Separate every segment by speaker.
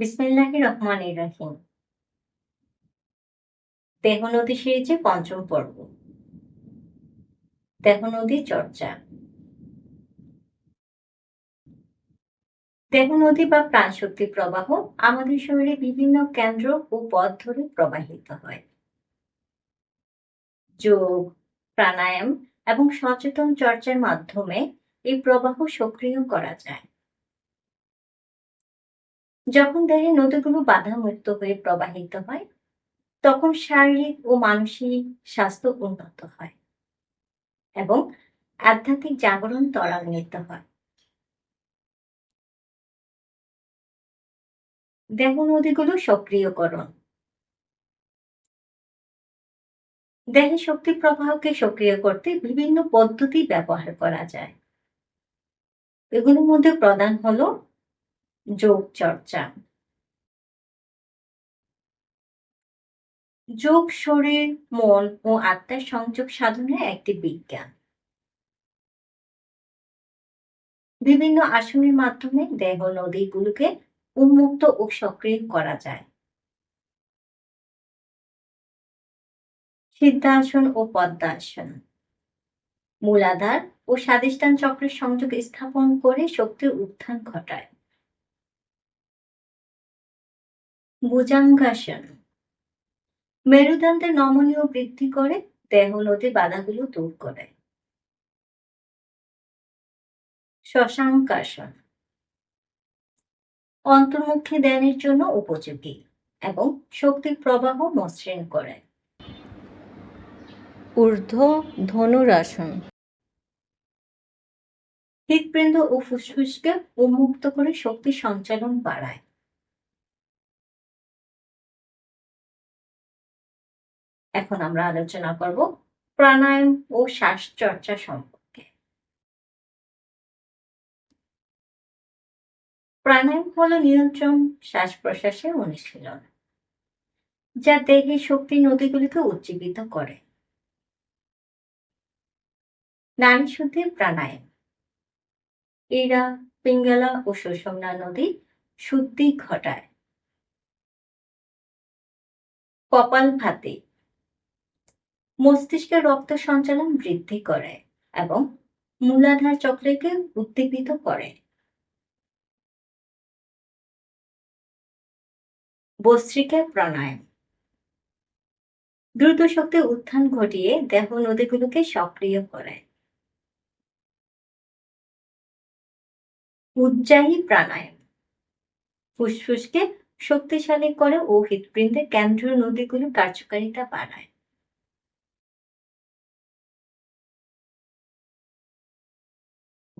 Speaker 1: বিসমিল্লাহির দেহ নদী সিরিজে পঞ্চম পর্ব। দেহ চর্চা। দেহ বা প্রাণশক্তি প্রবাহ আমাদের শরীরে বিভিন্ন কেন্দ্র ও পথ ধরে প্রবাহিত হয়। যোগ, প্রাণায়াম এবং সচেতন চর্চার মাধ্যমে এই প্রবাহ সক্রিয় করা যায়। যখন দেহে নদীগুলো বাধামুক্ত হয়ে প্রবাহিত হয়, তখন শারীরিক ও মানসিক স্বাস্থ্য উন্নত হয় এবং আধ্যাত্মিক জাগরণ ত্বরান্বিত হয়। দেহ নদীগুলো সক্রিয়করণ। দেহে শক্তি প্রবাহকে সক্রিয় করতে বিভিন্ন পদ্ধতি ব্যবহার করা যায়। এগুলোর মধ্যে প্রধান হলো যোগ চর্চা যোগ শরীর, মন ও আত্মার সংযোগ সাধনের একটি বিজ্ঞান। বিভিন্ন আসনের মাধ্যমে দেহ নদীগুলোকে উন্মুক্ত ও সক্রিয় করা যায়। সিদ্ধাসন ও পদ্মাসন। মূলাধার ও স্বাদিষ্ঠান চক্রের সংযোগ স্থাপন করে শক্তির উত্থান ঘটায়। ভুজাঙ্গাসন। মেরুদণ্ডের নমনীয় বৃদ্ধি করে দেহ নদী বাধাগুলো দূর করে। শশাঙ্কাসন। অন্তর্মুখী ধ্যানের জন্য উপযোগী এবং শক্তির প্রবাহ মসৃণ করে।
Speaker 2: ঊর্ধ্ব ধনুরাসন।
Speaker 1: হৃদবৃন্দ ও ফুসফুসকে উন্মুক্ত করে শক্তি সঞ্চালন বাড়ায়। এখন আমরা আলোচনা করব প্রাণায়াম ও শ্বাস চর্চা সম্পর্কে। প্রাণায়াম হলো নিয়ন্ত্রণ, শ্বাস প্রশ্বাসের অনুশীলন, যা দেহের শক্তি নদীগুলিকে উজ্জীবিত করে। নারী শুদ্ধির প্রাণায়াম। এরা পিঙ্গলা ও সুষমনা নদী শুদ্ধি ঘটায়। কপাল ভাতি মস্তিষ্কের রক্ত সঞ্চালন বৃদ্ধি করে এবং মূলাধার চক্রকে উদ্দীপিত করে। বস্ত্রিকা প্রাণায়াম দ্রুত শক্তি উত্থান ঘটিয়ে দেহ নদীগুলোকে সক্রিয় করে। উজ্জায়ী প্রাণায়াম। ফুসফুসকে শক্তিশালী করে ও হৃৎপিণ্ডের কেন্দ্রীয় নদীগুলো কার্যকারিতা বাড়ায়।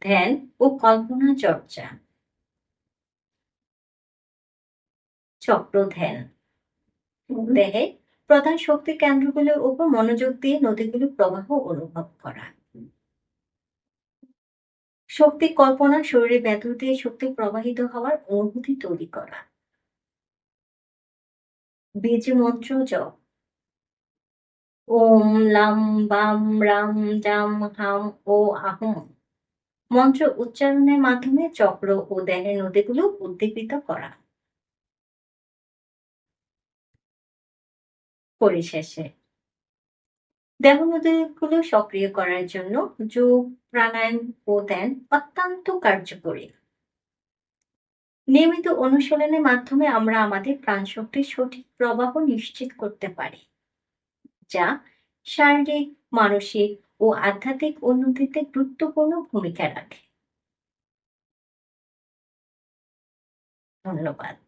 Speaker 1: ধ্যান ও কল্পনা চর্চা। চক্র ধ্যান দেহে প্রধান শক্তি কেন্দ্রগুলোর উপর মনোযোগ দিয়ে নদীগুলো প্রবাহ অনুভব করা। শক্তি কল্পনা শরীরে ব্যাধ দিয়ে শক্তি প্রবাহিত হওয়ার অনুভূতি তৈরি করা। বীজ মন্ত্র জপ। ওম লাম বাম রাম জাম হাম ও আহম। মন্ত্র উচ্চারণের মাধ্যমে চক্র ও দেহের নদীগুলো উদ্দীপিত করা। পরিশেষে, দেহ নদীগুলো সক্রিয় করার জন্য যোগ, প্রাণায়াম ও ধ্যান অত্যন্ত কার্যকরী। নিয়মিত অনুশীলনের মাধ্যমে আমরা আমাদের প্রাণশক্তির সঠিক প্রবাহ নিশ্চিত করতে পারি, যা শারীরিক, মানসিক ও আধ্যাত্মিক উন্নতিতে গুরুত্বপূর্ণ ভূমিকা রাখে। ধন্যবাদ।